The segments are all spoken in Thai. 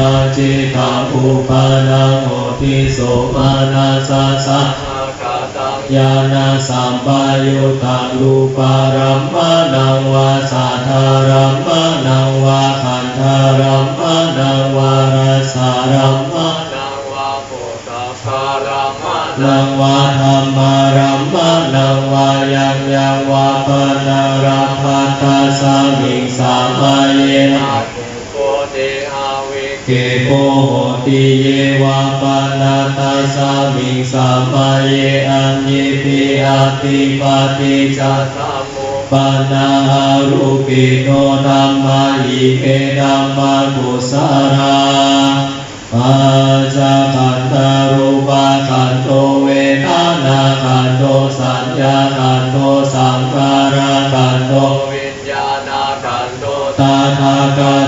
ราจิตังอุปานังโอทิโสมานาสาสะอาคาตังญาณสัมปายุตังรูปารัมมานังวาสัทธารัมมานังวาขันธารัมมานังวาราสารัมมานังวาโพธาคารามมานังวาธรรมารัมมานังวายังยังวาปนาราภัตตาสามิงสามายนะ เกโกโหติเยวาปนาตาสามิงสามาเยอัญญิปิอาติปาติจัตธรรมโมปานาหารูปิโนธัมมาอิเกธัมมากุสาราปัญจขันธารูปาขันโตเวทนาขันโตสัญญาขันโตสังขาราขันโตวิญญาณขันโตตาทากาตาโม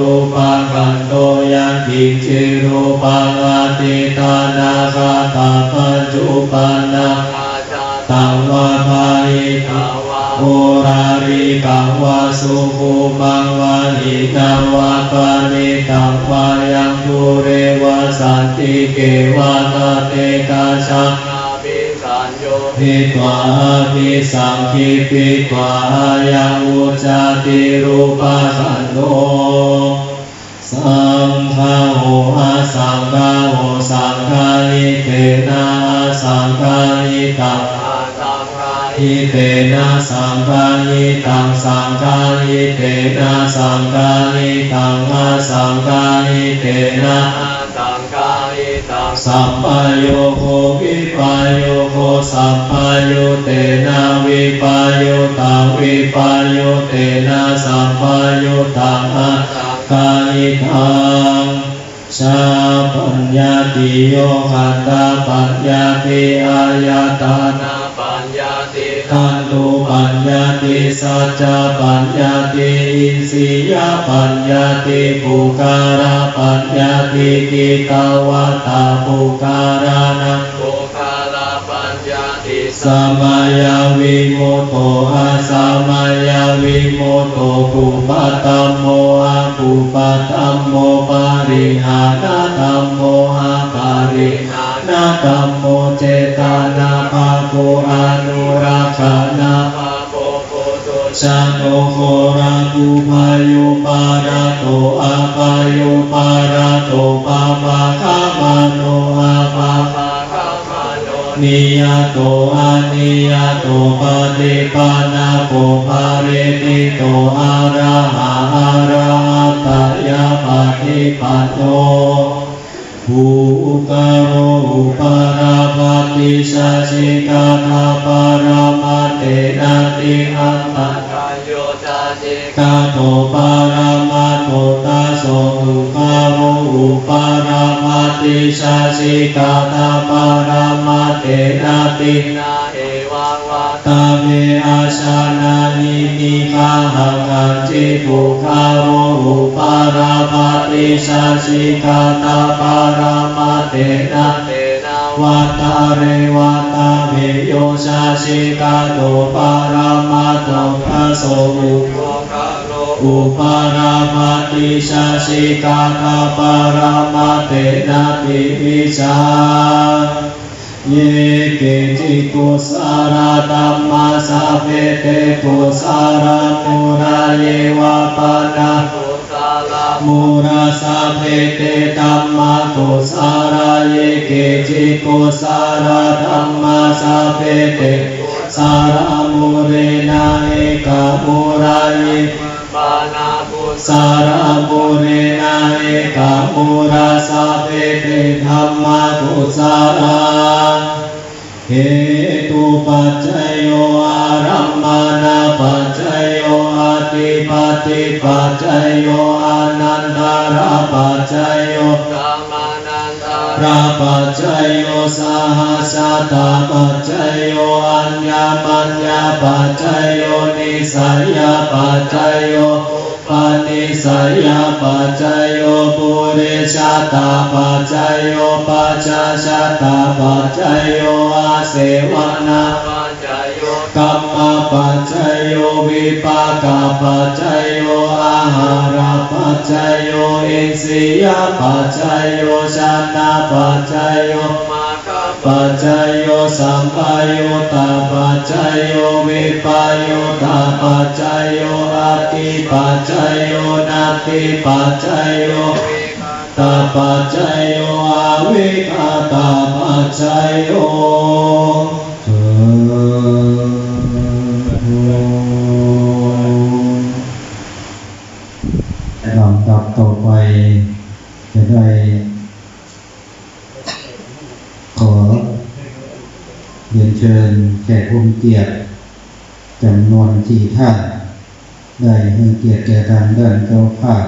รูปาขันโตยังกิจิรูปังอาติตานาคาตาปัจจุปันนาอาชาตังวาภาหิตาตาวาโอราริกังวาสุภูมังวาหิตังวาปานิตังวายังภูเรวาสันติเกวาตาเตกาชา ภิตวาภิสังคิปิตวายังอุจาติรูปะขันโตสังฆาโหอาสังฆาโหสังฆานิเตนะสังฆานิตังอิเตนะสังฆานิตังสังฆานิเตนะสังฆานิตังอาสังฆานิเตนะ สัพพโยโควิปายโยโคสัพพโยเตนะวิปายโยตังวิปายโยเตนะสัพพโยตังอาคานิทัง ชาปัญญาติโยคันตาปัญญาติอายตานานาปัญญาติขันตุปัญญาติสัจจปัญญาติอินสียปัญญาติภูการปัญญาติกิตาวตาภูการานัง สมัยวิโมโตอาสมัยวิโมโตภูปตตมโมอาภูปตตมโมปาริหานาธรรมโมอาปาริหานาธรรมโมเจตานาภาโกอนุรักขานาภาโพโพตุชาโตโคราภูพา ตอานิยโตปฏิปานาโกภาเรติโตอาราหาอาราหัตยาปฏิปันโนภูกโรอุปาราภาติชาชิกาทาปารามาเตนะติอันตังกายโยตาจิกาโตปารามาโตตาโสตุกาโรอุปารามาติชาชิกาตาปารามาเตินาเอวังวาตาเมอาชานานินิคาหังคันจิปุคาโรอุปารามาติชาชิกาตาปารามาเตนะเตนาวัตาเรวัตตาเมโยชาชิกาโตปารามาโตพระโสอุโกะโรอุปารามาติชาชิกาคาปารามาเตนะติวิชา เยเกจิตุสาราตัมมาสาเพเตตุสารามุราเยวะปานาโภคาลามุราสาเพเตตัมมาตุสาราเยเกจิตุสาราตัมมาสาเพเตสารามุเรนาเอกามุราเยปานาบุสาราบุเรนาเอกามุราสาเปเตธรรมาตุสารา เหตุปัจจยโยอารัมมานาปัจจยโยอาติปติปัจจยโยอานันตาราปัจจยโยกามานันตาราปัจจยโยสหัสตาปัจจยโยอัญญามัญญาปัจจยโยนิสัยยปัจจยโย ปานิสัยปัจจยโยปุริชาตาปัจจยโยปัจจชาตาปัจจยโยอาเสวนาปัญจโยกัมมาปัจจยโยวิปากาปัจจยโยอาหารปัจจยโยอินทรียปัจจยโยชนะปัจจยโยมา ปัจจยโยสัมปโยตาปัจจยโยวิปโยตาปัจจยโยอาติปัจจยโยนาติปัจจยโยตาปัจจยโยอาวิคาตาปัจจยโยลำดับต่อไปจะได้ ขอ เรียนเชิญแขกผู้มีเกียรติจำนวนที่ท่าน ได้ให้เกียรติแก่ทางด้านเจ้าภาพ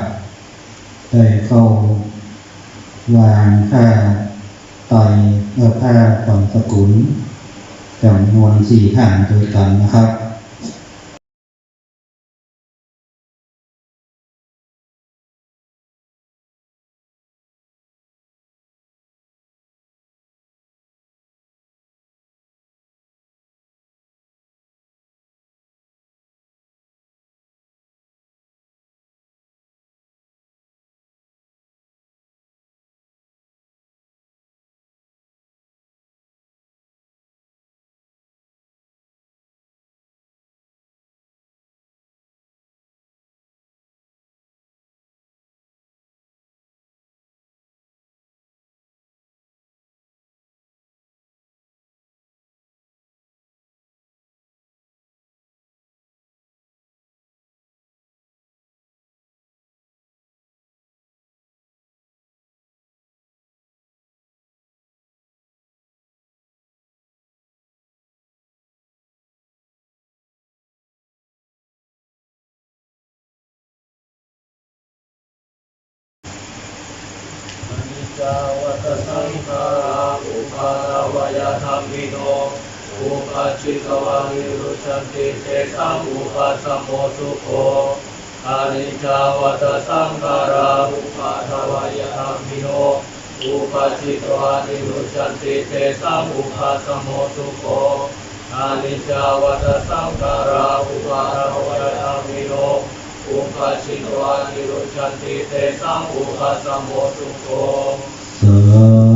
ได้เข้าวางค่าไต่เอ่อค่าฝังสกุลจำนวนสี่ท่านโดยกันนะครับ อนิจจาวัตสังขาราอุปาทวยธรรมิโนอุปัชชิตวานิรุชันติเตสังอุปัสสมโมสุโคอนิจจาวัตสังขาราอุปาทวยธรรมิโนอุปัชชิตวานิรุชันติเตสังอุปัสสมโมสุโคอนิจจาวัตสังขาราอุปาทวยธรรมิโนอุปัชชิตวานิโรชันติเตสังอุปัสสมโมสุโข あん